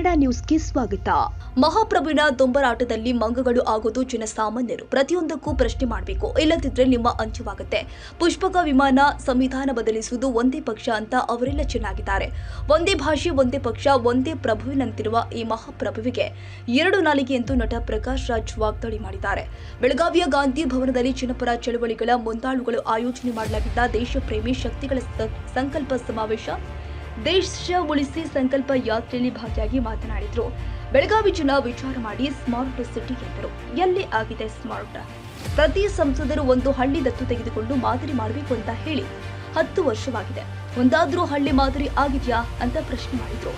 ಕನ್ನಡ ನ್ಯೂಸ್ಗೆ ಸ್ವಾಗತ. ಮಹಾಪ್ರಭುವಿನ ದೊಂಬರಾಟದಲ್ಲಿ ಮಂಗಗಳು ಆಗೋದು ಜನಸಾಮಾನ್ಯರು. ಪ್ರತಿಯೊಂದಕ್ಕೂ ಪ್ರಶ್ನೆ ಮಾಡಬೇಕು. ಇಲ್ಲದಿದ್ರೆ ನಿಮ್ಮ ಅಂತ್ಯವಾಗುತ್ತೆ. ಪುಷ್ಪಕ ವಿಮಾನ ಸಂವಿಧಾನ ಬದಲಿಸುವುದು ಒಂದೇ ಪಕ್ಷ ಅಂತ ಅವರೆಲ್ಲ ಚೆನ್ನಾಗಿದ್ದಾರೆ. ಒಂದೇ ಭಾಷೆ, ಒಂದೇ ಪಕ್ಷ, ಒಂದೇ ಪ್ರಭುವಿನಂತಿರುವ ಈ ಮಹಾಪ್ರಭುವಿಗೆ ಎರಡು ನಾಲಿಗೆ ಎಂದು ನಟ ಪ್ರಕಾಶ್ ರಾಜ್ ವಾಗ್ದಾಳಿ ಮಾಡಿದ್ದಾರೆ. ಬೆಳಗಾವಿಯ ಗಾಂಧಿ ಭವನದಲ್ಲಿ ಜನಪರ ಚಳವಳಿಗಳ ಮುಂದಾಳುಗಳು ಆಯೋಜನೆ ಮಾಡಲಾಗಿದ್ದ ದೇಶಪ್ರೇಮಿ ಶಕ್ತಿಗಳ ಸಂಕಲ್ಪ ಸಮಾವೇಶ ದೇಶ ಉಳಿಸಿ ಸಂಕಲ್ಪ ಯಾತ್ರೆಯಲ್ಲಿ ಭಾಗಿಯಾಗಿ ಮಾತನಾಡಿದ್ರು. ಬೆಳಗಾವಿ ಜಿಲ್ಲಾ ವಿಚಾರ ಮಾಡಿ ಸ್ಮಾರ್ಟ್ ಸಿಟಿ ಎಂದರು. ಎಲ್ಲಿ ಆಗಿದೆ ಸ್ಮಾರ್ಟ್? ಪ್ರತಿ ಸಂಸದರು ಒಂದು ಹಳ್ಳಿ ದತ್ತು ತೆಗೆದುಕೊಂಡು ಮಾದರಿ ಮಾಡಬೇಕು ಅಂತ ಹೇಳಿ ಹತ್ತು ವರ್ಷವಾಗಿದೆ. ಒಂದಾದ್ರೂ ಹಳ್ಳಿ ಮಾದರಿ ಆಗಿದೆಯಾ ಅಂತ ಪ್ರಶ್ನೆ ಮಾಡಿದ್ರು.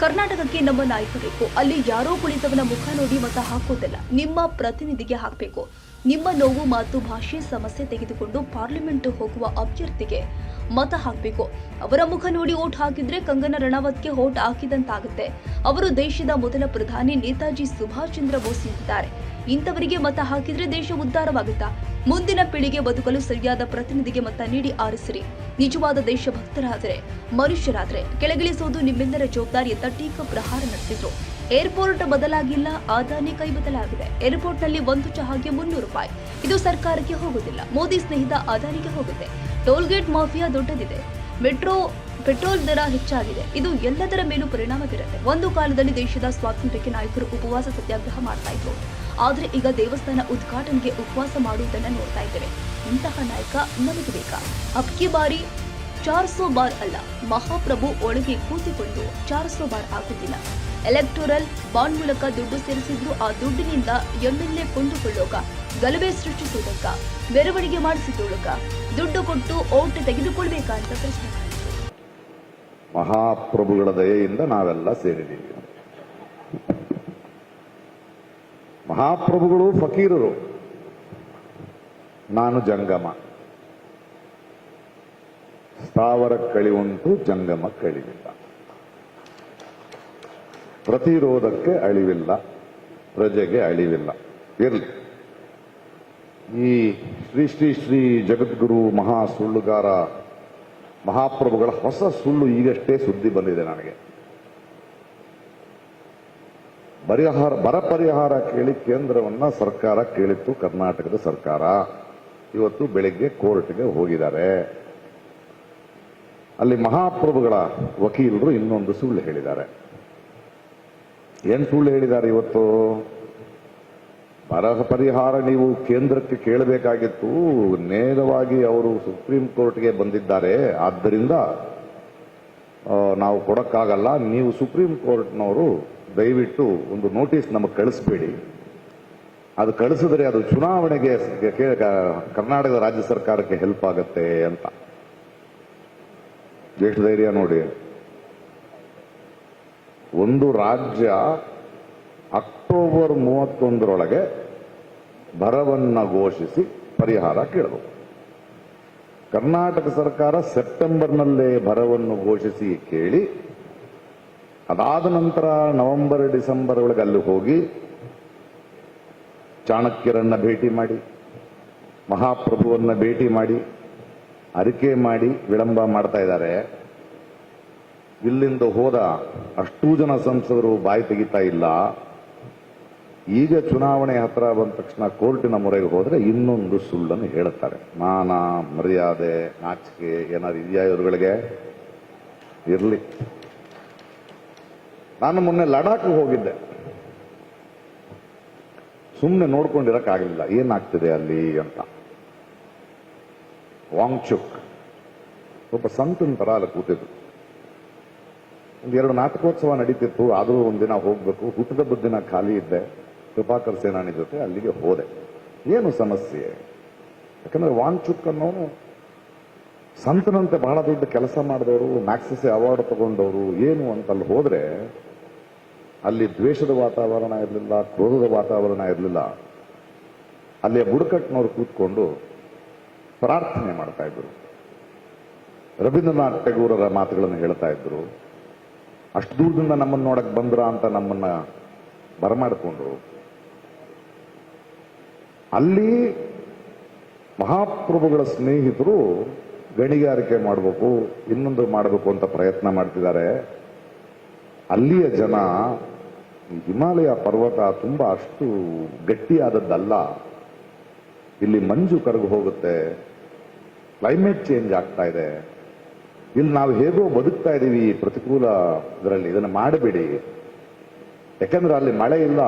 ಕರ್ನಾಟಕಕ್ಕೆ ನಮ್ಮ ನಾಯಕ ಬೇಕು. ಅಲ್ಲಿ ಯಾರೋ ಕುಳಿತವನ ಮುಖ ನೋಡಿ ಮತ ಹಾಕೋದಿಲ್ಲ. ನಿಮ್ಮ ಪ್ರತಿನಿಧಿಗೆ ಹಾಕಬೇಕು. ನಿಮ್ಮ ನೋವು ಮಾತು ಭಾಷೆ ಸಮಸ್ಯೆ ತೆಗೆದುಕೊಂಡು ಪಾರ್ಲಿಮೆಂಟ್ ಹೋಗುವ ಅಭ್ಯರ್ಥಿಗೆ ಮತ ಹಾಕಬೇಕು. ಅವರ ಮುಖ ನೋಡಿ ಓಟ್ ಹಾಕಿದ್ರೆ ಕಂಗನ ರಣಾವತ್ಗೆ ಓಟ್ ಹಾಕಿದಂತಾಗುತ್ತೆ. ಅವರು ದೇಶದ ಮೊದಲ ಪ್ರಧಾನಿ ನೇತಾಜಿ ಸುಭಾಷ್ ಚಂದ್ರ ಬೋಸ್ ಇದ್ದಾರೆ ಇಂಥವರಿಗೆ ಮತ ಹಾಕಿದ್ರೆ ದೇಶ ಉದ್ಧಾರವಾಗುತ್ತಾ? ಮುಂದಿನ ಪೀಳಿಗೆ ಬದುಕಲು ಸರಿಯಾದ ಪ್ರತಿನಿಧಿಗೆ ಮತ ನೀಡಿ ಆರಿಸಿರಿ. ನಿಜವಾದ ದೇಶಭಕ್ತರಾದರೆ, ಮನುಷ್ಯರಾದರೆ ಕೆಳಗಿಳಿಸುವುದು ನಿಮ್ಮೆಲ್ಲರ ಜವಾಬ್ದಾರಿ ಅಂತ ಟೀಕಾ ಪ್ರಹಾರ ನಡೆಸಿದ್ರು. ಏರ್ಪೋರ್ಟ್ ಬದಲಾಗಿಲ್ಲ, ಆದಾನಿ ಕೈ ಬದಲಾಗಿದೆ ಏರ್ಪೋರ್ಟ್ನಲ್ಲಿ ಒಂದು ಚಹಾಗೆ ಮುನ್ನೂರು ರೂಪಾಯಿ. ಇದು ಸರ್ಕಾರಕ್ಕೆ ಹೋಗುದಿಲ್ಲ ಮೋದಿ ಸ್ನೇಹಿತ ಆದಾನಿಗೆ ಹೋಗುತ್ತೆ. ಟೋಲ್ಗೇಟ್ ಮಾಫಿಯಾ ದೊಡ್ಡದಿದೆ. ಮೆಟ್ರೋ, ಪೆಟ್ರೋಲ್ ದರ ಹೆಚ್ಚಾಗಿದೆ. ಇದು ಎಲ್ಲದರ ಮೇಲೂ ಪರಿಣಾಮ ಬೀರುತ್ತೆ ಒಂದು ಕಾಲದಲ್ಲಿ ದೇಶದ ಸ್ವಾತಂತ್ರ್ಯಕ್ಕೆ ನಾಯಕರು ಉಪವಾಸ ಸತ್ಯಾಗ್ರಹ ಮಾಡ್ತಾ ಇದ್ರು. ಆದ್ರೆ ಈಗ ದೇವಸ್ಥಾನ ಉದ್ಘಾಟನೆಗೆ ಉಪವಾಸ ಮಾಡುವುದನ್ನು ನೋಡ್ತಾ ಇದ್ದೇವೆ. ಇಂತಹ ನಾಯಕ ನಮಗೆ ಬೇಕಾ? ಅಬ್ಕಿ ಬಾರಿ ಚಾರ್ ಸೋ ಬಾರ್ ಅಲ್ಲ. ಮಹಾಪ್ರಭು ಒಳಗೆ ಕೂತಿಕೊಂಡು ಚಾರ್ ಸೋ ಬಾರ್ ಆಗುತ್ತಿಲ್ಲ ಎಲೆಕ್ಟೋರಲ್ ಬಾಂಡ್ ಮೂಲಕ ದುಡ್ಡು ಸೇರಿಸಿದ್ರು ಆ ದುಡ್ಡಿನಿಂದ ಎಂಎಲ್ಎ ಕೊಂಡುಕೊಳ್ಳೋಕ, ಗಲಭೆ ಸೃಷ್ಟಿಸುವುದಕ್ಕ, ಮೆರವಣಿಗೆ ಮಾಡಿಸಿದೋಳಕ ದುಡ್ಡು ಕೊಟ್ಟು ಓಟ್ ತೆಗೆದುಕೊಳ್ಬೇಕಾ ಅಂತ ಪ್ರಶ್ನೆ ಮಹಾಪ್ರಭುಗಳ ದಯೆಯಿಂದ ನಾವೆಲ್ಲ ಸೇರಿದ್ದೀವಿ. ಮಹಾಪ್ರಭುಗಳು ಫಕೀರರು. ನಾನು ಜಂಗಮ. ಸ್ಥಾವರ ಕಳಿ ಉಂಟು, ಜಂಗಮ ಕಳಿವಿಲ್ಲ ಪ್ರತಿರೋಧಕ್ಕೆ ಅಳಿವಿಲ್ಲ, ಪ್ರಜೆಗೆ ಅಳಿವಿಲ್ಲ. ಇರಲಿ. ಈ ಶ್ರೀ ಶ್ರೀ ಶ್ರೀ ಜಗದ್ಗುರು ಮಹಾ ಸುಳ್ಳುಗಾರ ಮಹಾಪ್ರಭುಗಳ ಹೊಸ ಸುಳ್ಳು ಈಗಷ್ಟೇ ಸುದ್ದಿ ಬಂದಿದೆ ನನಗೆ. ಪರಿಹಾರ, ಬರ ಪರಿಹಾರ ಕೇಳಿ ಕೇಂದ್ರವನ್ನ ಸರ್ಕಾರ ಕೇಳಿತ್ತು, ಕರ್ನಾಟಕದ ಸರ್ಕಾರ. ಇವತ್ತು ಬೆಳಿಗ್ಗೆ ಕೋರ್ಟ್ಗೆ ಹೋಗಿದ್ದಾರೆ. ಅಲ್ಲಿ ಮಹಾಪ್ರಭುಗಳ ವಕೀಲರು ಇನ್ನೊಂದು ಸುಳ್ಳು ಹೇಳಿದ್ದಾರೆ. ಏನ್ ಸುಳ್ಳು ಹೇಳಿದ್ದಾರೆ ಇವತ್ತು? ಬರಹ ಪರಿಹಾರ ನೀವು ಕೇಂದ್ರಕ್ಕೆ ಕೇಳಬೇಕಾಗಿತ್ತು. ನೇರವಾಗಿ ಅವರು ಸುಪ್ರೀಂ ಕೋರ್ಟ್ಗೆ ಬಂದಿದ್ದಾರೆ. ಆದ್ದರಿಂದ ನಾವು ಕೊಡಕ್ಕಾಗಲ್ಲ. ನೀವು ಸುಪ್ರೀಂ ಕೋರ್ಟ್ನವರು ದಯವಿಟ್ಟು ಒಂದು ನೋಟಿಸ್ ನಮಗೆ ಕಳಿಸ್ಬೇಡಿ. ಅದು ಕಳಿಸಿದ್ರೆ ಅದು ಚುನಾವಣೆಗೆ ಕರ್ನಾಟಕದ ರಾಜ್ಯ ಸರ್ಕಾರಕ್ಕೆ ಹೆಲ್ಪ್ ಆಗತ್ತೆ ಅಂತ. ಎಷ್ಟು ಧೈರ್ಯ ನೋಡಿ. ಒಂದು ರಾಜ್ಯ ಅಕ್ಟೋಬರ್ ಮೂವತ್ತೊಂದರೊಳಗೆ ಬರವನ್ನ ಘೋಷಿಸಿ ಪರಿಹಾರ ಕೇಳಬಹುದು ಕರ್ನಾಟಕ ಸರ್ಕಾರ ಸೆಪ್ಟೆಂಬರ್ನಲ್ಲೇ ಬರವನ್ನು ಘೋಷಿಸಿ ಕೇಳಿ, ಅದಾದ ನಂತರ ನವೆಂಬರ್, ಡಿಸೆಂಬರ್ ಒಳಗೆ ಅಲ್ಲಿ ಹೋಗಿ ಚಾಣಕ್ಯರನ್ನ ಭೇಟಿ ಮಾಡಿ, ಮಹಾಪ್ರಭುವನ್ನ ಭೇಟಿ ಮಾಡಿ, ಅರಿಕೆ ಮಾಡಿ ವಿಳಂಬ ಮಾಡ್ತಾ ಇದ್ದಾರೆ. ಇಲ್ಲಿಂದ ಹೋದ ಅಷ್ಟೂ ಜನ ಸಂಸದರು ಬಾಯಿ ತೆಗಿತಾ ಇಲ್ಲ. ಈಗ ಚುನಾವಣೆ ಹತ್ರ ಬಂದ ತಕ್ಷಣ ಕೋರ್ಟಿನ ಮೊರೆಗೆ ಹೋದ್ರೆ ಇನ್ನೊಂದು ಸುಳ್ಳನ್ನು ಹೇಳುತ್ತಾರೆ. ಮಾನ, ಮರ್ಯಾದೆ, ನಾಚಿಕೆ ಏನಾದ್ರು ಇದೆಯಾ ಇವರುಗಳಿಗೆ? ಇರಲಿ. ನಾನು ಮೊನ್ನೆ ಲಡಾಖ್ ಹೋಗಿದ್ದೆ. ಸುಮ್ಮನೆ ನೋಡ್ಕೊಂಡಿರಕ್ಕಾಗಲಿಲ್ಲ. ಏನಾಗ್ತಿದೆ ಅಲ್ಲಿ ಅಂತ. ವಾಂಗ್ಚುಕ್. ಒಬ್ಬ ಸಂತನ ತರ ಅಲ್ಲಿ ಕೂತಿದ್ರು. ಒಂದೆರಡು ನಾಟಕೋತ್ಸವ ನಡೀತಿತ್ತು, ಆದರೂ ಒಂದಿನ ಹೋಗಬೇಕು. ಹುಟ್ಟದ ದಿನ ಖಾಲಿ ಇದ್ದೆ. ಕೃಪಾಕರ್ ಸೇನಾನಿ ಜೊತೆ ಅಲ್ಲಿಗೆ ಹೋದೆ. ಏನು ಸಮಸ್ಯೆ? ಯಾಕಂದ್ರೆ ವಾಂಚುಕ್ ಅನ್ನೋನು ಸಂತನಂತೆ ಬಹಳ ದೊಡ್ಡ ಕೆಲಸ ಮಾಡಿದವರು ಮ್ಯಾಕ್ಸಿಸ್ ಅವಾರ್ಡ್ ತಗೊಂಡವರು, ಏನು ಅಂತ ಅಲ್ಲಿ ಹೋದ್ರೆ ಅಲ್ಲಿ ದ್ವೇಷದ ವಾತಾವರಣ ಇರಲಿಲ್ಲ, ಕ್ರೋಧದ ವಾತಾವರಣ ಇರಲಿಲ್ಲ. ಅಲ್ಲಿಯ ಬುಡಕಟ್ಟಿನವರು ಕೂತ್ಕೊಂಡು ಪ್ರಾರ್ಥನೆ ಮಾಡ್ತಾ ಇದ್ರು. ರವೀಂದ್ರನಾಥ್ ಟೆಗೂರರ ಮಾತುಗಳನ್ನು ಹೇಳ್ತಾ ಇದ್ರು. ಅಷ್ಟು ದೂರದಿಂದ ನಮ್ಮನ್ನು ನೋಡಕ್ಕೆ ಬಂದ್ರ ಅಂತ ನಮ್ಮನ್ನ ಬರಮಾಡಿಕೊಂಡ್ರು. ಅಲ್ಲಿ ಮಹಾಪ್ರಭುಗಳ ಸ್ನೇಹಿತರು ಗಣಿಗಾರಿಕೆ ಮಾಡಬೇಕು, ಇನ್ನೊಂದು ಮಾಡಬೇಕು ಅಂತ ಪ್ರಯತ್ನ ಮಾಡ್ತಿದ್ದಾರೆ. ಅಲ್ಲಿಯ ಜನ ಹಿಮಾಲಯ ಪರ್ವತ ತುಂಬಾ ಅಷ್ಟು ಗಟ್ಟಿಯಾದದ್ದಲ್ಲ. ಇಲ್ಲಿ ಮಂಜು ಕರಗು ಹೋಗುತ್ತೆ ಕ್ಲೈಮೇಟ್ ಚೇಂಜ್ ಆಗ್ತಾ ಇದೆ. ಇಲ್ಲಿ ನಾವು ಹೇಗೋ ಬದುಕ್ತಾ ಇದ್ದೀವಿ ಪ್ರತಿಕೂಲ ಇದರಲ್ಲಿ, ಇದನ್ನು ಮಾಡಬೇಡಿ. ಯಾಕಂದ್ರೆ ಅಲ್ಲಿ ಮಳೆ ಇಲ್ಲ.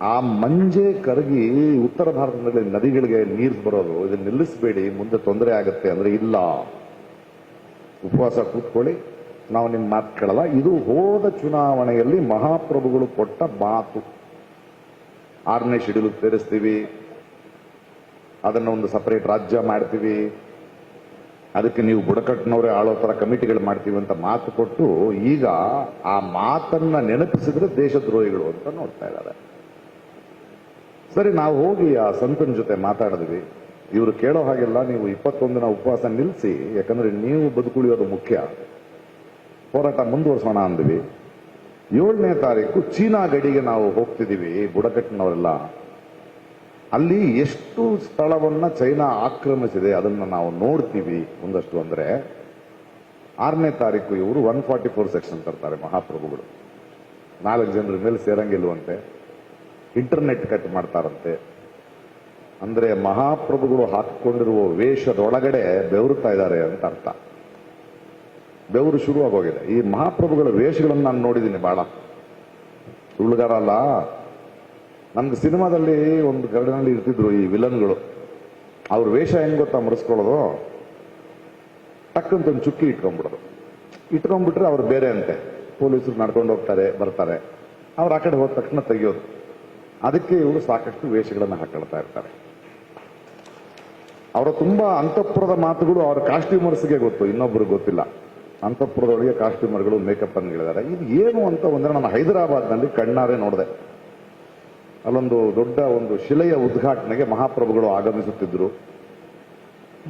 ಆ ಮಂಜೆ ಕರಗಿ ಉತ್ತರ ಭಾರತದಲ್ಲಿ ನದಿಗಳಿಗೆ ನೀರು ಬರೋದು, ಇದನ್ನ ನಿಲ್ಲಿಸಬೇಡಿ, ಮುಂದೆ ತೊಂದರೆ ಆಗುತ್ತೆ ಅಂದ್ರೆ ಇಲ್ಲ. ಉಪವಾಸ ಕೂತ್ಕೊಳ್ಳಿ. ನಾವು ನಿಮ್ಮ ಮಾತು ಕೇಳಲ್ಲ. ಇದು ಹೋದ ಚುನಾವಣೆಯಲ್ಲಿ ಮಹಾಪ್ರಭುಗಳು ಕೊಟ್ಟ ಮಾತು. ಆರನೇ ಶೆಡ್ಯೂಲ್ ಸೇರಿಸ್ತೀವಿ. ಅದನ್ನು ಒಂದು ಸಪರೇಟ್ ರಾಜ್ಯ ಮಾಡ್ತೀವಿ. ಅದಕ್ಕೆ ನೀವು ಬುಡಕಟ್ಟಿನವರೇ ಆಳೋ ಥರ ಕಮಿಟಿಗಳು ಮಾಡ್ತೀವಿ ಅಂತ ಮಾತು ಕೊಟ್ಟು ಈಗ ಆ ಮಾತನ್ನ ನೆನಪಿಸಿದ್ರೆ ದೇಶದ್ರೋಹಿಗಳು ಅಂತ ನೋಡ್ತಾ ಇದ್ದಾರೆ. ಸರಿ, ನಾವು ಹೋಗಿ ಆ ಸಂತನ ಜೊತೆ ಮಾತಾಡಿದ್ವಿ. ಇವರು ಕೇಳೋ ಹಾಗೆಲ್ಲ ನೀವು ಇಪ್ಪತ್ತೊಂದಿನ ಉಪವಾಸ ನಿಲ್ಲಿಸಿ ಯಾಕಂದ್ರೆ ನೀವು ಬದುಕುಳಿಯೋದು ಮುಖ್ಯ. ಹೋರಾಟ ಮುಂದುವರ್ಸೋಣ ಅಂದ್ವಿ. ಏಳನೇ ತಾರೀಕು ಚೀನಾ ಗಡಿಗೆ ನಾವು ಹೋಗ್ತಿದ್ದೀವಿ, ಬುಡಕಟ್ಟಿನವರೆಲ್ಲ. ಅಲ್ಲಿ ಎಷ್ಟು ಸ್ಥಳವನ್ನ ಚೈನಾ ಆಕ್ರಮಿಸಿದೆ ಅದನ್ನ ನಾವು ನೋಡ್ತೀವಿ ಒಂದಷ್ಟು ಅಂದ್ರೆ ಆರನೇ ತಾರೀಕು ಇವರು ಒನ್ ಫಾರ್ಟಿ ಫೋರ್ ಸೆಕ್ಷನ್ ತರ್ತಾರೆ ಮಹಾಪ್ರಭುಗಳು. ನಾಲ್ಕು ಜನರ ಮೇಲೆ ಸೇರಂಗಿಲ್ವಂತೆ ಇಂಟರ್ನೆಟ್ ಕಟ್ ಮಾಡ್ತಾರಂತೆ. ಅಂದ್ರೆ ಮಹಾಪ್ರಭುಗಳು ಹಾಕಿಕೊಂಡಿರುವ ವೇಷದೊಳಗಡೆ ಬೆವರುತ್ತಾ ಇದ್ದಾರೆ ಅಂತ ಅರ್ಥ. ಬೆವರು ಶುರುವಾಗೋಗಿದೆ. ಈ ಮಹಾಪ್ರಭುಗಳ ವೇಷಗಳನ್ನು ನಾನು ನೋಡಿದ್ದೀನಿ ಬಹಳ ಸುಳ್ಳುಗಾರ ಅಲ್ಲ ನಮ್ಗೆ ಸಿನಿಮಾದಲ್ಲಿ ಒಂದು ಗರಡಿನಲ್ಲಿ ಇರ್ತಿದ್ರು ಈ ವಿಲನ್ಗಳು. ಅವ್ರ ವೇಷ ಹೆಂಗ್ ಗೊತ್ತಾ ಮರೆಸ್ಕೊಳ್ಳೋದು? ಟಕ್ಕಂತ ಒಂದು ಚುಕ್ಕಿ ಇಟ್ಕೊಂಡ್ಬಿಡೋದು. ಇಟ್ಕೊಂಡ್ಬಿಟ್ರೆ ಅವ್ರು ಬೇರೆ ಅಂತೆ ಪೊಲೀಸರು ನಡ್ಕೊಂಡು ಹೋಗ್ತಾರೆ, ಬರ್ತಾರೆ. ಅವ್ರು ಆ ಕಡೆ ಹೋದ ತಕ್ಷಣ ತೆಗಿಯೋದು. ಅದಕ್ಕೆ ಇವರು ಸಾಕಷ್ಟು ವೇಷಗಳನ್ನು ಹಾಕೊಳ್ತಾ ಇರ್ತಾರೆ. ಅವರ ತುಂಬಾ ಅಂತಃಪುರದ ಮಾತುಗಳು ಅವರ ಕಾಸ್ಟ್ಯೂಮರ್ಸ್ಗೆ ಗೊತ್ತು ಇನ್ನೊಬ್ರು ಗೊತ್ತಿಲ್ಲ. ಅಂತಃಪುರದೊಳಗೆ ಕಾಸ್ಟ್ಯೂಮರ್ಗಳು, ಮೇಕಪ್ ಹೇಳಿದ್ದಾರೆ. ಇದು ಏನು ಅಂತ ಒಂದ್ರೆ ನಾನು ಹೈದರಾಬಾದ್ನಲ್ಲಿ ಕಣ್ಣಾರೆ ನೋಡಿದೆ. ಅಲ್ಲೊಂದು ದೊಡ್ಡ ಒಂದು ಶಿಲೆಯ ಉದ್ಘಾಟನೆಗೆ ಮಹಾಪ್ರಭುಗಳು ಆಗಮಿಸುತ್ತಿದ್ದರು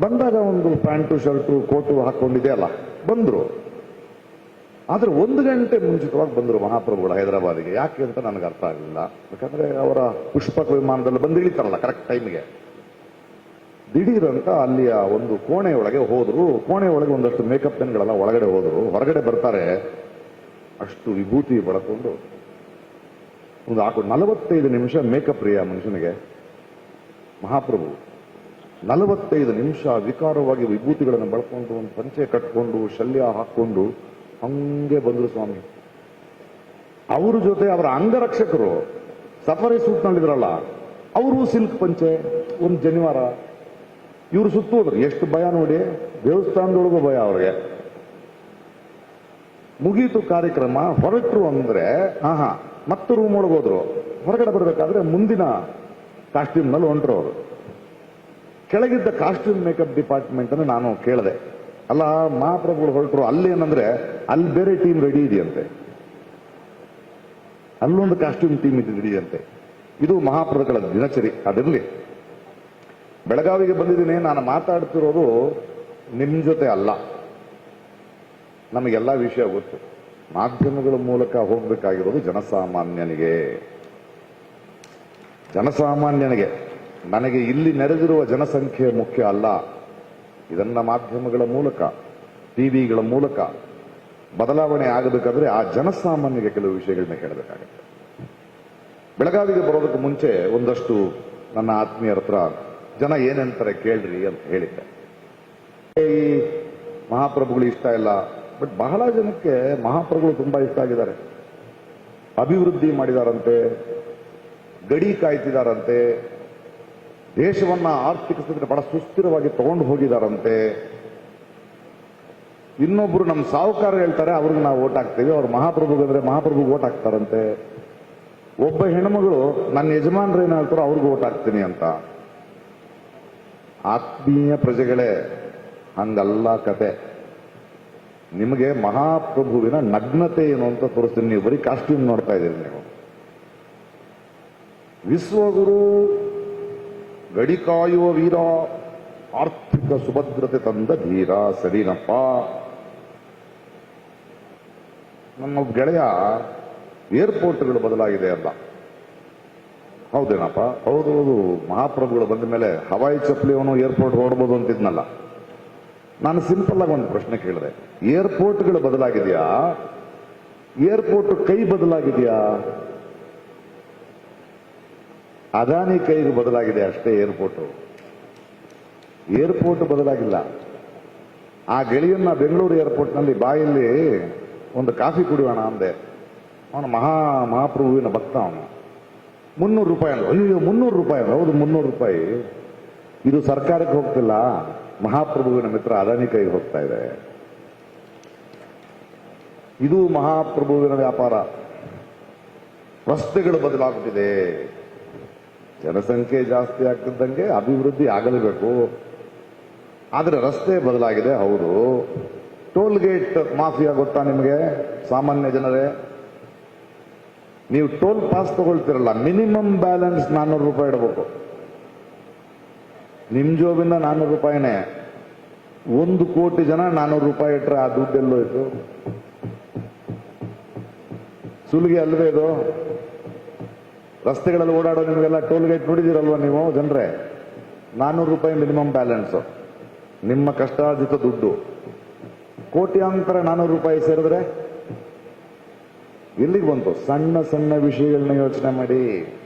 ಬಂದಾಗ ಒಂದು ಪ್ಯಾಂಟು, ಶರ್ಟು, ಕೋಟು ಹಾಕೊಂಡಿದೆ ಅಲ್ಲ, ಬಂದರು. ಆದರೆ ಒಂದು ಗಂಟೆ ಮುಂಚಿತವಾಗಿ ಬಂದರು ಮಹಾಪ್ರಭುಗಳು ಹೈದರಾಬಾದಿಗೆ. ಯಾಕೆ ಅಂತ ನನಗೆ ಅರ್ಥ ಆಗಲಿಲ್ಲ. ಯಾಕಂದ್ರೆ ಅವರ ಪುಷ್ಪಕ ವಿಮಾನದಲ್ಲಿ ಬಂದು ಇಳಿತಾರಲ್ಲ ಕರೆಕ್ಟ್ ಟೈಮ್ಗೆ ದಿಢೀರಂತ ಅಲ್ಲಿಯ ಒಂದು ಕೋಣೆಯೊಳಗೆ ಹೋದರು. ಕೋಣೆಯೊಳಗೆ ಒಂದಷ್ಟು ಮೇಕಪ್ ಪೆನ್ಗಳೆಲ್ಲ ಒಳಗಡೆ ಹೋದರು. ಹೊರಗಡೆ ಬರ್ತಾರೆ. ಅಷ್ಟು ವಿಭೂತಿ ಬಳಕೊಂಡು ಒಂದು ಆಕು ನಲವತ್ತೈದು ನಿಮಿಷ ಮೇಕಪ್ ಪ್ರಿಯ ಮನುಷ್ಯನಿಗೆ ಮಹಾಪ್ರಭು, ನಲವತ್ತೈದು ನಿಮಿಷ ವಿಕಾರವಾಗಿ ವಿಭೂತಿಗಳನ್ನು ಬಳಕೊಂಡು ಒಂದು ಪಂಚೆ ಕಟ್ಕೊಂಡು ಶಲ್ಯ ಹಾಕ್ಕೊಂಡು ಹಂಗೆ ಬಂದರು ಸ್ವಾಮಿ. ಅವ್ರ ಜೊತೆ ಅವರ ಅಂಗರಕ್ಷಕರು ಸಫಾರಿ ಸೂಟ್ ನಲ್ಲಿದ್ರಲ್ಲ ಅವರು ಸಿಲ್ಕ್ ಪಂಚೆ, ಒಂದು ಜನಿವಾರ. ಇವರು ಸುತ್ತು ಎಷ್ಟು ಭಯ ನೋಡಿ, ದೇವಸ್ಥಾನದೊಳಗೂ ಭಯ ಅವ್ರಿಗೆ. ಮುಗೀತು ಕಾರ್ಯಕ್ರಮ, ಹೊರಟರು ಅಂದ್ರೆ ಹಾ ಹಾ ಮತ್ತೆ ರೂಮ್ ಒಳಗೆ ಹೋದ್ರು. ಹೊರಗಡೆ ಬರಬೇಕಾದ್ರೆ ಮುಂದಿನ ಕಾಸ್ಟ್ಯೂಮ್ನಲ್ಲಿ ಹೊಂಟ್ರು ಅವರು. ಕೆಳಗಿದ್ದ ಕಾಸ್ಟ್ಯೂಮ್ ಮೇಕಪ್ ಡಿಪಾರ್ಟ್ಮೆಂಟ್ ಅನ್ನು ನಾನು ಕೇಳಿದೆ. ಅಲ್ಲ, ಮಹಾಪ್ರಭುಗಳು ಹೊರಟರು, ಅಲ್ಲಿ ಏನಂದ್ರೆ, ಅಲ್ಲಿ ಬೇರೆ ಟೀಮ್ ರೆಡಿ ಇದೆಯಂತೆ. ಅಲ್ಲೊಂದು ಕಾಸ್ಟ್ಯೂಮ್ ಟೀಮ್ ಇದೆಯಂತೆ ಇದು ಮಹಾಪ್ರಭುಗಳ ದಿನಚರಿ, ಅದಿರಲಿ. ಬೆಳಗಾವಿಗೆ ಬಂದಿದ್ದೀನಿ, ನಾನು ಮಾತಾಡ್ತಿರೋದು ನಿಮ್ಮ ಜೊತೆ ಅಲ್ಲ. ನಮಗೆಲ್ಲ ವಿಷಯ ಗೊತ್ತು. ಮಾಧ್ಯಮಗಳ ಮೂಲಕ ಹೋಗಬೇಕಾಗಿರೋದು ಜನಸಾಮಾನ್ಯನಿಗೆ. ಜನಸಾಮಾನ್ಯನಿಗೆ. ನನಗೆ ಇಲ್ಲಿ ನೆರೆದಿರುವ ಜನಸಂಖ್ಯೆ ಮುಖ್ಯ ಅಲ್ಲ. ಇದನ್ನ ಮಾಧ್ಯಮಗಳ ಮೂಲಕ, ಟಿವಿಗಳ ಮೂಲಕ ಬದಲಾವಣೆ ಆಗಬೇಕಾದ್ರೆ ಆ ಜನಸಾಮಾನ್ಯಗೆ ಕೆಲವು ವಿಷಯಗಳನ್ನ ಹೇಳಬೇಕಾಗುತ್ತೆ ಬೆಳಗಾವಿಗೆ ಬರೋದಕ್ಕೆ ಮುಂಚೆ ಒಂದಷ್ಟು ನನ್ನ ಆತ್ಮೀಯರ ಹತ್ರ, ಜನ ಏನಂತಾರೆ ಕೇಳ್ರಿ ಅಂತ ಹೇಳಿದ್ದೆ. ಈ ಮಹಾಪ್ರಭುಗಳು ಇಷ್ಟ ಇಲ್ಲ ಬಟ್ ಬಹಳ ಜನಕ್ಕೆ ಮಹಾಪ್ರಭುಗಳು ತುಂಬಾ ಇಷ್ಟ ಆಗಿದ್ದಾರೆ. ಅಭಿವೃದ್ಧಿ ಮಾಡಿದಾರಂತೆ, ಗಡಿ ಕಾಯ್ತಿದಾರಂತೆ, ದೇಶವನ್ನ ಆರ್ಥಿಕ ಸ್ಥಿತಿ ಬಹಳ ಸುಸ್ಥಿರವಾಗಿ ತಗೊಂಡು ಹೋಗಿದಾರಂತೆ. ಇನ್ನೊಬ್ರು ನಮ್ಮ ಸಾಹುಕಾರ ಹೇಳ್ತಾರೆ, ಅವ್ರಿಗೆ ನಾವು ಓಟ್ ಹಾಕ್ತೀವಿ, ಅವ್ರು ಮಹಾಪ್ರಭುಗಂದ್ರೆ ಮಹಾಪ್ರಭುಗೆ ಓಟ್ ಹಾಕ್ತಾರಂತೆ. ಒಬ್ಬ ಹೆಣ್ಮಗಳು, ನನ್ನ ಯಜಮಾನ್ರು ಏನ್ ಹೇಳ್ತಾರೋ ಅವ್ರಿಗೆ ಓಟ್ ಹಾಕ್ತೀನಿ ಅಂತ. ಆತ್ಮೀಯ ಪ್ರಜೆಗಳೇ, ಹಂಗಲ್ಲ ಕತೆ. ನಿಮಗೆ ಮಹಾಪ್ರಭುವಿನ ನಗ್ನತೆ ಏನು ಅಂತ ತೋರಿಸ್ತೀನಿ. ನೀವು ಬರೀ ಕಾಸ್ಟ್ಯೂಮ್ ನೋಡ್ತಾ ಇದ್ದೀರಿ ನೀವು. ವಿಶ್ವಗುರು, ಗಡಿ ಕಾಯುವ ವೀರ, ಆರ್ಥಿಕ ಸುಭದ್ರತೆ ತಂದ ಧೀರ ಸರಿನಪ್ಪ ನಮ್ಮ ಗೆಳೆಯ ಏರ್ಪೋರ್ಟ್ಗಳು ಬದಲಾಗಿದೆ ಅಲ್ಲ ಹೌದೇನಪ್ಪ? ಹೌದು ಹೌದು ಮಹಾಪ್ರಭುಗಳು ಬಂದ ಮೇಲೆ ಹವಾಯಿ ಚಪ್ಪಲಿ ಅವನು ಏರ್ಪೋರ್ಟ್ ಹೊರಡ್ಬೋದು ಅಂತಿದ್ನಲ್ಲ. ನಾನು ಸಿಂಪಲ್ ಆಗಿ ಒಂದು ಪ್ರಶ್ನೆ ಕೇಳಿದೆ. ಏರ್ಪೋರ್ಟ್ಗಳು ಬದಲಾಗಿದೆಯಾ? ಏರ್ಪೋರ್ಟ್ ಕೈ ಬದಲಾಗಿದೆಯಾ? ಅದಾನಿ ಕೈಗೆ ಬದಲಾಗಿದೆ ಅಷ್ಟೇ ಏರ್ಪೋರ್ಟ್. ಏರ್ಪೋರ್ಟ್ ಬದಲಾಗಿಲ್ಲ. ಆ ಗೆಳೆಯನ್ನ ಬೆಂಗಳೂರು ಏರ್ಪೋರ್ಟ್ನಲ್ಲಿ ಬಾಯಲ್ಲಿ ಒಂದು ಕಾಫಿ ಕುಡಿಯೋಣ ಅಂದೆ. ಅವನು ಮಹಾ ಮಹಾಪ್ರಭುವಿನ ಭಕ್ತ ಅವನು. ಮುನ್ನೂರು ರೂಪಾಯಿ ಅಲ್ಲ ಅಯ್ಯೋ ಮುನ್ನೂರು ರೂಪಾಯಿ ಹೌದು, ಮುನ್ನೂರು ರೂಪಾಯಿ. ಇದು ಸರ್ಕಾರಕ್ಕೆ ಹೋಗ್ತಿಲ್ಲ. ಮಹಾಪ್ರಭುವಿನ ಮಿತ್ರ ಅದಾನಿ ಕೈಗೆ ಹೋಗ್ತಾ ಇದೆ. ಇದು ಮಹಾಪ್ರಭುವಿನ ವ್ಯಾಪಾರ. ರಸ್ತೆಗಳು ಬದಲಾಗುತ್ತಿದೆ ಜನಸಂಖ್ಯೆ ಜಾಸ್ತಿ ಆಗ್ತಿದ್ದಂಗೆ ಅಭಿವೃದ್ಧಿ ಆಗಲೇಬೇಕು. ಆದರೆ ರಸ್ತೆ ಬದಲಾಗಿದೆ, ಹೌದು. ಟೋಲ್ ಗೇಟ್ ಮಾಫಿಯಾ ಗೊತ್ತಾ ನಿಮಗೆ? ಸಾಮಾನ್ಯ ಜನರೇ. ನೀವು ಟೋಲ್ ಪಾಸ್ ತಗೊಳ್ತಿರಲ್ಲ, ಮಿನಿಮಮ್ ಬ್ಯಾಲೆನ್ಸ್ ನಾನ್ನೂರು ರೂಪಾಯಿ ಇಡಬೇಕು. ನಿಮ್ ಜೋಬಿಂದ ನಾನ್ನೂರು ರೂಪಾಯಿನೇ. ಒಂದು ಕೋಟಿ ಜನ ನಾನ್ನೂರು ರೂಪಾಯಿ ಇಟ್ಟರೆ ಆ ದುಡ್ಡೆಲ್ಲೋಯ್ತು ಸುಲಿಗೆ ಅಲ್ವೇ ಇದು? ರಸ್ತೆಗಳಲ್ಲಿ ಓಡಾಡೋ ನಿಮಗೆಲ್ಲ ಟೋಲ್ ಗೇಟ್ ನೋಡಿದಿರಲ್ವಾ ನೀವು ಜನರೇ? ನಾನ್ನೂರು ರೂಪಾಯಿ ಮಿನಿಮಮ್ ಬ್ಯಾಲೆನ್ಸ್ ನಿಮ್ಮ ಕಷ್ಟಾರ್ಜಿತ ದುಡ್ಡು. ಕೋಟ್ಯಾಂತರ ನಾನ್ನೂರು ರೂಪಾಯಿ ಸೇರಿದ್ರೆ ಎಲ್ಲಿಗೆ ಬಂತು? ಸಣ್ಣ ಸಣ್ಣ ವಿಷಯಗಳನ್ನ ಯೋಚನೆ ಮಾಡಿ.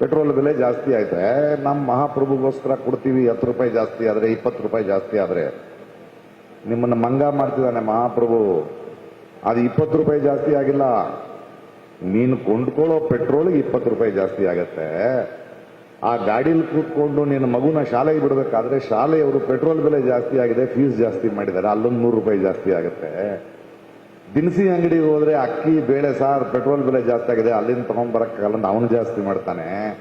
ಪೆಟ್ರೋಲ್ ಬೆಲೆ ಜಾಸ್ತಿ ಆಯ್ತು. ನಮ್ಮ ಮಹಾಪ್ರಭುಗೋಸ್ಕರ ಕೊಡ್ತೀವಿ ಹತ್ತು ರೂಪಾಯಿ ಜಾಸ್ತಿ ಆದ್ರೆ ಇಪ್ಪತ್ತು ರೂಪಾಯಿ ಜಾಸ್ತಿ ಆದ್ರೆ. ನಿಮ್ಮನ್ನ ಮಂಗ ಮಾಡ್ತಿದ್ದಾನೆ ಮಹಾಪ್ರಭು. ಅದು ಇಪ್ಪತ್ತು ರೂಪಾಯಿ ಜಾಸ್ತಿ ಆಗಿಲ್ಲ. ನೀನು ಕೊಂಡ್ಕೊಳ್ಳೋ ಪೆಟ್ರೋಲ್ಗೆ ಇಪ್ಪತ್ತು ರೂಪಾಯಿ ಜಾಸ್ತಿ ಆಗತ್ತೆ. ಆ ಗಾಡಿಲಿ ಕೂತ್ಕೊಂಡು ನಿನ್ನ ಮಗುನ ಶಾಲೆಗೆ ಬಿಡಬೇಕಾದ್ರೆ ಶಾಲೆಯವರು ಪೆಟ್ರೋಲ್ ಬೆಲೆ ಜಾಸ್ತಿ ಆಗಿದೆ, ಫೀಸ್ ಜಾಸ್ತಿ ಮಾಡಿದ್ದಾರೆ, ಅಲ್ಲೊಂದು ನೂರು ರೂಪಾಯಿ ಜಾಸ್ತಿ ಆಗುತ್ತೆ. ದಿನಸಿ ಅಂಗಡಿಗೆ ಹೋದ್ರೆ ಅಕ್ಕಿ, ಬೇಳೆ, ಸಾರ್, ಪೆಟ್ರೋಲ್ ಬೆಲೆ ಜಾಸ್ತಿ ಆಗಿದೆ. ಅಲ್ಲಿಂದ ತಗೊಂಡ್ಬರಕ್ಕಾಗಲ್ಲ ಅಂತ ಅವನು ಜಾಸ್ತಿ ಮಾಡ್ತಾನೆ.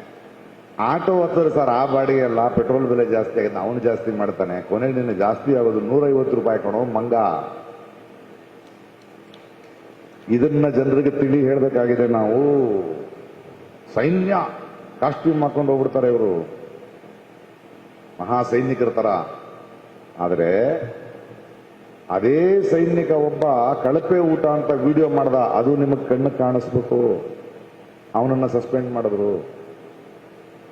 ಆಟೋ ಹತ್ತಿರ ಸರ್, ಆ ಬಾಡಿಗೆ ಅಲ್ಲ, ಪೆಟ್ರೋಲ್ ಬೆಲೆ ಜಾಸ್ತಿ ಆಗಿದೆ ಅವನು ಜಾಸ್ತಿ ಮಾಡ್ತಾನೆ. ಕೊನೆಗೆ ನಿನ್ನ ಜಾಸ್ತಿ ಆಗೋದು ನೂರೈವತ್ತು ರೂಪಾಯಿ ಕೊಡೋ ಮಂಗ. ಇದನ್ನ ಜನರಿಗೆ ತಿಳಿ ಹೇಳಬೇಕಾಗಿದೆ ನಾವು. ಸೈನ್ಯ, ಕಾಸ್ಟ್ಯೂಮ್ ಹಾಕೊಂಡು ಹೋಗ್ಬಿಡ್ತಾರೆ ಇವರು. ಮಹಾ ಸೈನಿಕರ ತರ. ಆದರೆ ಅದೇ ಸೈನಿಕ ಒಬ್ಬ ಕಳಪೆ ಊಟ ಅಂತ ವಿಡಿಯೋ ಮಾಡ್ದ, ಅದು ನಿಮಗೆ ಕಣ್ಣು ಕಾಣಿಸ್ಬೇಕು. ಅವನನ್ನ ಸಸ್ಪೆಂಡ್ ಮಾಡಿದ್ರು.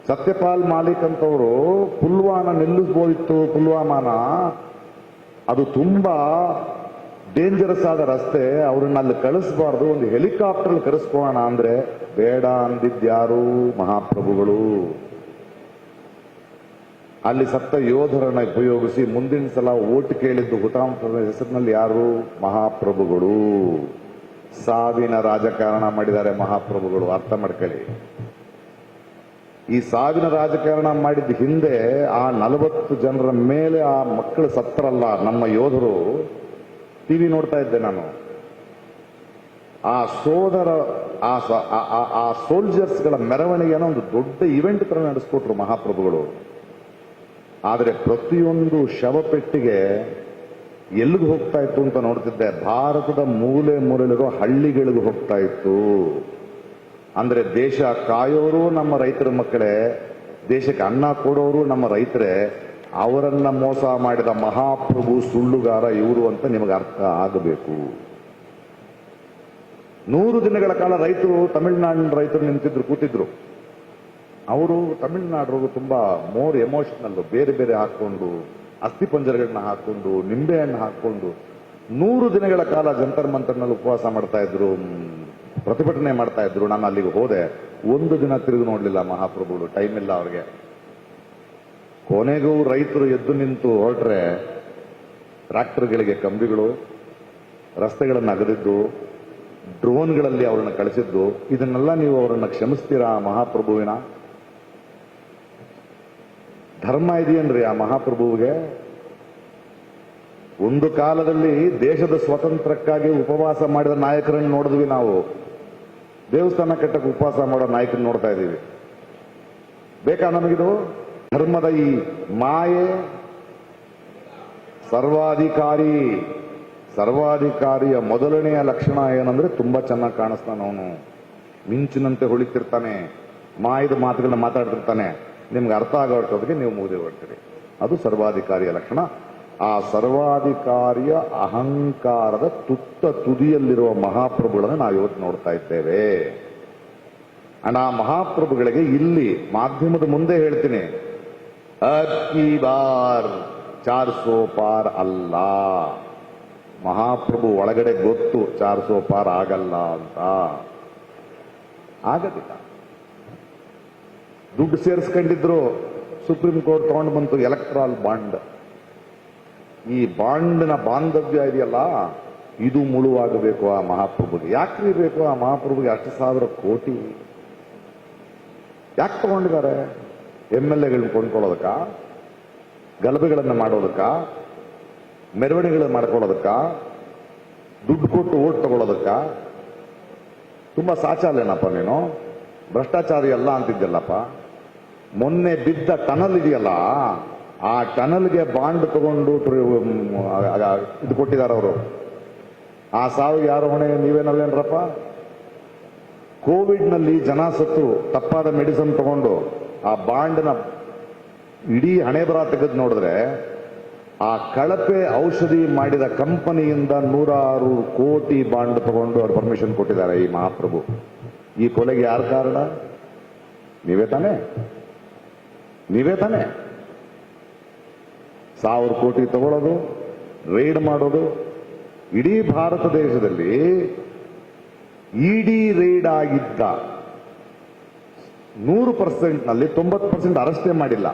ಸತ್ಯಪಾಲ್ ಮಾಲಿಕ್ ಅಂತವರು ಪುಲ್ವಾನ ನಿಲ್ಲಿಸ್ಬೋದಿತ್ತು, ಪುಲ್ವಾಮಾನ. ಅದು ತುಂಬಾ ಡೇಂಜರಸ್ ಆದ ರಸ್ತೆ, ಅವ್ರನ್ನ ಅಲ್ಲಿ ಕಳಿಸ್ಬಾರ್ದು, ಒಂದು ಹೆಲಿಕಾಪ್ಟರ್ ಕರೆಸ್ಕೋಣ ಅಂದ್ರೆ ಬೇಡ ಅಂದಿದ್ಯಾರು ಮಹಾಪ್ರಭುಗಳು. ಅಲ್ಲಿ ಸತ್ತ ಯೋಧರನ್ನ ಉಪಯೋಗಿಸಿ ಮುಂದಿನ ಸಲ ಓಟ್ ಕೇಳಿದ್ದು ಹುತಾತ್ಮರ ಹೆಸರಿನಲ್ಲಿ ಯಾರು? ಮಹಾಪ್ರಭುಗಳು. ಸಾವಿನ ರಾಜಕಾರಣ ಮಾಡಿದ್ದಾರೆ ಮಹಾಪ್ರಭುಗಳು. ಅರ್ಥ ಮಾಡ್ಕೊಳ್ಳಿ. ಈ ಸಾವಿನ ರಾಜಕಾರಣ ಮಾಡಿದ ಹಿಂದೆ ಆ ನಲವತ್ತು ಜನರ ಮೇಲೆ ಆ ಮಕ್ಕಳು ಸತ್ತರಲ್ಲ ನಮ್ಮ ಯೋಧರು. ಟಿವಿ ನೋಡ್ತಾ ಇದ್ದೆ ನಾನು. ಆ ಸೋದರ, ಆ ಸೋಲ್ಜರ್ಸ್ಗಳ ಮೆರವಣಿಗೆನ ಒಂದು ದೊಡ್ಡ ಇವೆಂಟ್ ತರ ನಡೆಸ್ಕೊಟ್ರು ಮಹಾಪ್ರಭುಗಳು. ಆದರೆ ಪ್ರತಿಯೊಂದು ಶವಪೆಟ್ಟಿಗೆ ಎಲ್ಲಿಗೆ ಹೋಗ್ತಾ ಇತ್ತು ಅಂತ ನೋಡ್ತಿದ್ದೆ. ಭಾರತದ ಮೂಲೆ ಮೂಲೆಗಳಿರೋ ಹಳ್ಳಿಗಳಿಗೆ ಹೋಗ್ತಾ ಇತ್ತು. ಅಂದ್ರೆ ದೇಶ ಕಾಯೋರು ನಮ್ಮ ರೈತರ ಮಕ್ಕಳೇ, ದೇಶಕ್ಕೆ ಅನ್ನ ಕೊಡೋರು ನಮ್ಮ ರೈತರೇ, ಅವರನ್ನ ಮೋಸ ಮಾಡಿದ ಮಹಾಪ್ರಭು ಸುಳ್ಳುಗಾರ ಇವರು ಅಂತ ನಿಮಗೆ ಅರ್ಥ ಆಗಬೇಕು. ನೂರು ದಿನಗಳ ಕಾಲ ರೈತರು, ತಮಿಳುನಾಡಿನ ರೈತರು ನಿಂತಿದ್ರು, ಕೂತಿದ್ರು. ಅವರು ತಮಿಳುನಾಡು ತುಂಬಾ ಮೋರ್ ಎಮೋಷನಲ್ ಬೇರೆ ಬೇರೆ ಹಾಕೊಂಡು ಅಸ್ಥಿಪಂಜರಗಳನ್ನ ಹಾಕೊಂಡು ನಿಂಬೆಹಣ್ಣು ಹಾಕೊಂಡು ನೂರು ದಿನಗಳ ಕಾಲ ಜಂತರ್ ಮಂತರ್ನಲ್ಲಿ ಉಪವಾಸ ಮಾಡ್ತಾ ಇದ್ರು ಪ್ರತಿಭಟನೆ ಮಾಡ್ತಾ ಇದ್ರು. ನಾನು ಅಲ್ಲಿಗೆ ಹೋದೆ. ಒಂದು ದಿನ ತಿರುಗಿ ನೋಡ್ಲಿಲ್ಲ ಮಹಾಪ್ರಭುಗಳು ಟೈಮ್ ಇಲ್ಲ ಅವ್ರಿಗೆ. ಕೊನೆಗೂ ರೈತರು ಎದ್ದು ನಿಂತು ಹೊರಟ್ರೆ ಟ್ರಾಕ್ಟರ್ಗಳಿಗೆ ಕಂಬಿಗಳು, ರಸ್ತೆಗಳನ್ನು ಅಗದಿದ್ದು ಡ್ರೋನ್ಗಳಲ್ಲಿ ಅವರನ್ನು ಕಳಿಸಿದ್ದು, ಇದನ್ನೆಲ್ಲ ನೀವು ಅವರನ್ನು ಕ್ಷಮಿಸ್ತೀರಾ ಮಹಾಪ್ರಭುವಿನ? ಧರ್ಮ ಇದೆಯೇನ್ರಿ ಆ ಮಹಾಪ್ರಭುವಿಗೆ? ಒಂದು ಕಾಲದಲ್ಲಿ ದೇಶದ ಸ್ವಾತಂತ್ರ್ಯಕ್ಕಾಗಿ ಉಪವಾಸ ಮಾಡಿದ ನಾಯಕರನ್ನು ನೋಡಿದ್ವಿ ನಾವು. ದೇವಸ್ಥಾನ ಕಟ್ಟಕ್ಕೆ ಉಪವಾಸ ಮಾಡೋ ನಾಯಕರನ್ನು ನೋಡ್ತಾ ಇದ್ದೀವಿ. ಬೇಕಾ ನಮಗಿದು? ಧರ್ಮದ ಈ ಮಾಯೆ ಸರ್ವಾಧಿಕಾರಿ, ಸರ್ವಾಧಿಕಾರಿಯ ಮೊದಲನೆಯ ಲಕ್ಷಣ ಏನಂದ್ರೆ ತುಂಬಾ ಚೆನ್ನಾಗಿ ಕಾಣಿಸ್ತಾನ ಅವನು. ಮಿಂಚಿನಂತೆ ಹೊಳಿತಿರ್ತಾನೆ, ಮಾಯದ ಮಾತುಗಳನ್ನ ಮಾತಾಡ್ತಿರ್ತಾನೆ. ನಿಮ್ಗೆ ಅರ್ಥ ಆಗೋಷ್ಟೊತ್ತಿಗೆ ನೀವು ಮುಗಿದು ಹೊರ್ತೀರಿ ಅದು ಸರ್ವಾಧಿಕಾರಿಯ ಲಕ್ಷಣ. ಆ ಸರ್ವಾಧಿಕಾರಿಯ ಅಹಂಕಾರದ ತುತ್ತ ತುದಿಯಲ್ಲಿರುವ ಮಹಾಪ್ರಭುಗಳನ್ನು ನಾವು ಇವತ್ತು ನೋಡ್ತಾ ಇದ್ದೇವೆ. ಅಂಡ್ ಆ ಮಹಾಪ್ರಭುಗಳಿಗೆ ಇಲ್ಲಿ ಮಾಧ್ಯಮದ ಮುಂದೆ ಹೇಳ್ತೀನಿ. ಅಕ್ಕಿ ಬಾರ್ ಚಾರ್ ಸೋಪಾರ್ ಅಲ್ಲ. ಮಹಾಪ್ರಭು ಒಳಗಡೆ ಗೊತ್ತು ಚಾರ್ ಸೋಪಾರ್ ಆಗಲ್ಲ ಅಂತ. ಆಗದಿಲ್ಲ. ದುಡ್ಡು ಸೇರಿಸ್ಕೊಂಡಿದ್ರು ಸುಪ್ರೀಂ ಕೋರ್ಟ್ ತಗೊಂಡು ಬಂತು ಎಲೆಕ್ಟ್ರಾಲ್ ಬಾಂಡ್. ಈ ಬಾಂಡ್ನ ಬಾಂಧವ್ಯ ಇದೆಯಲ್ಲ, ಇದು ಮುಳುವಾಗಬೇಕು ಆ ಮಹಾಪ್ರಭುಗೆ. ಯಾಕ್ರಿ ಬೇಕು ಆ ಮಹಾಪ್ರಭುಗೆ ಅಷ್ಟು ಸಾವಿರ ಕೋಟಿ? ಯಾಕೆ ತಗೊಂಡಿದ್ದಾರೆ? ಎಂ ಎಲ್ ಎಗಳನ್ನ ಕೊಂಡ್ಕೊಳ್ಳೋದಕ್ಕ? ಗಲಭೆಗಳನ್ನು ಮಾಡೋದಕ್ಕ? ಮೆರವಣಿಗೆಗಳನ್ನು ಮಾಡ್ಕೊಳ್ಳೋದಕ್ಕ? ದುಡ್ಡು ಕೊಟ್ಟು ಓಟ್ ತಗೊಳ್ಳೋದಕ್ಕ? ತುಂಬಾ ಸಾಚಾಲೇನಪ್ಪ ನೀನು. ಭ್ರಷ್ಟಾಚಾರಿ ಅಲ್ಲ ಅಂತಿದ್ದಲ್ಲಪ್ಪ. ಮೊನ್ನೆ ಬಿದ್ದ ಟನಲ್ ಇದೆಯಲ್ಲ, ಆ ಟನಲ್ಗೆ ಬಾಂಡ್ ತಗೊಂಡು ಇದು ಕೊಟ್ಟಿದ್ದಾರೆ ಅವರು. ಆ ಸಾವಿಗೆ ಯಾರು ಹೊಣೆ, ನೀವೇನಲ್ಲೇನ್ರಪ್ಪ? ಕೋವಿಡ್ನಲ್ಲಿ ಜನ ಸತ್ತು ತಪ್ಪಾದ ಮೆಡಿಸನ್ ತಗೊಂಡು ಆ ಬಾಂಡ್ನ ಇಡೀ ಹಣೆ ಬರ ತೆಗೆದು ನೋಡಿದ್ರೆ, ಆ ಕಳಪೆ ಔಷಧಿ ಮಾಡಿದ ಕಂಪನಿಯಿಂದ ನೂರಾರು ಕೋಟಿ ಬಾಂಡ್ ತಗೊಂಡು ಅವ್ರು ಪರ್ಮಿಷನ್ ಕೊಟ್ಟಿದ್ದಾರೆ ಈ ಮಹಾಪ್ರಭು. ಈ ಕೊಲೆಗೆ ಯಾರು ಕಾರಣ? ನೀವೇ ತಾನೇ? ನೀವೇ ತಾನೆ ಸಾವಿರ ಕೋಟಿ ತಗೊಳ್ಳೋದು ರೈಡ್ ಮಾಡೋದು, ಇಡೀ ಭಾರತ ದೇಶದಲ್ಲಿ ಇಡಿ ರೈಡ್ ಆಗಿದ್ದ ನೂರು ಪರ್ಸೆಂಟ್ನಲ್ಲಿ ತೊಂಬತ್ತು ಪರ್ಸೆಂಟ್ ಅರೆಸ್ಟೇ ಮಾಡಿಲ್ಲ.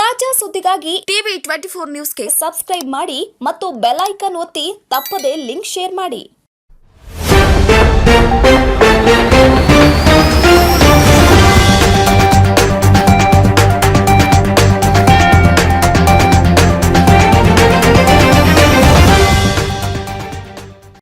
ತಾಜಾ ಸುದ್ದಿಗಾಗಿ ಟಿವಿ ಟ್ವೆಂಟಿ ಫೋರ್ ನ್ಯೂಸ್ಗೆ ಸಬ್ಸ್ಕ್ರೈಬ್ ಮಾಡಿ ಮತ್ತು ಬೆಲ್ ಐಕನ್ ಒತ್ತಿ ತಪ್ಪದೆ ಲಿಂಕ್ ಶೇರ್ ಮಾಡಿ.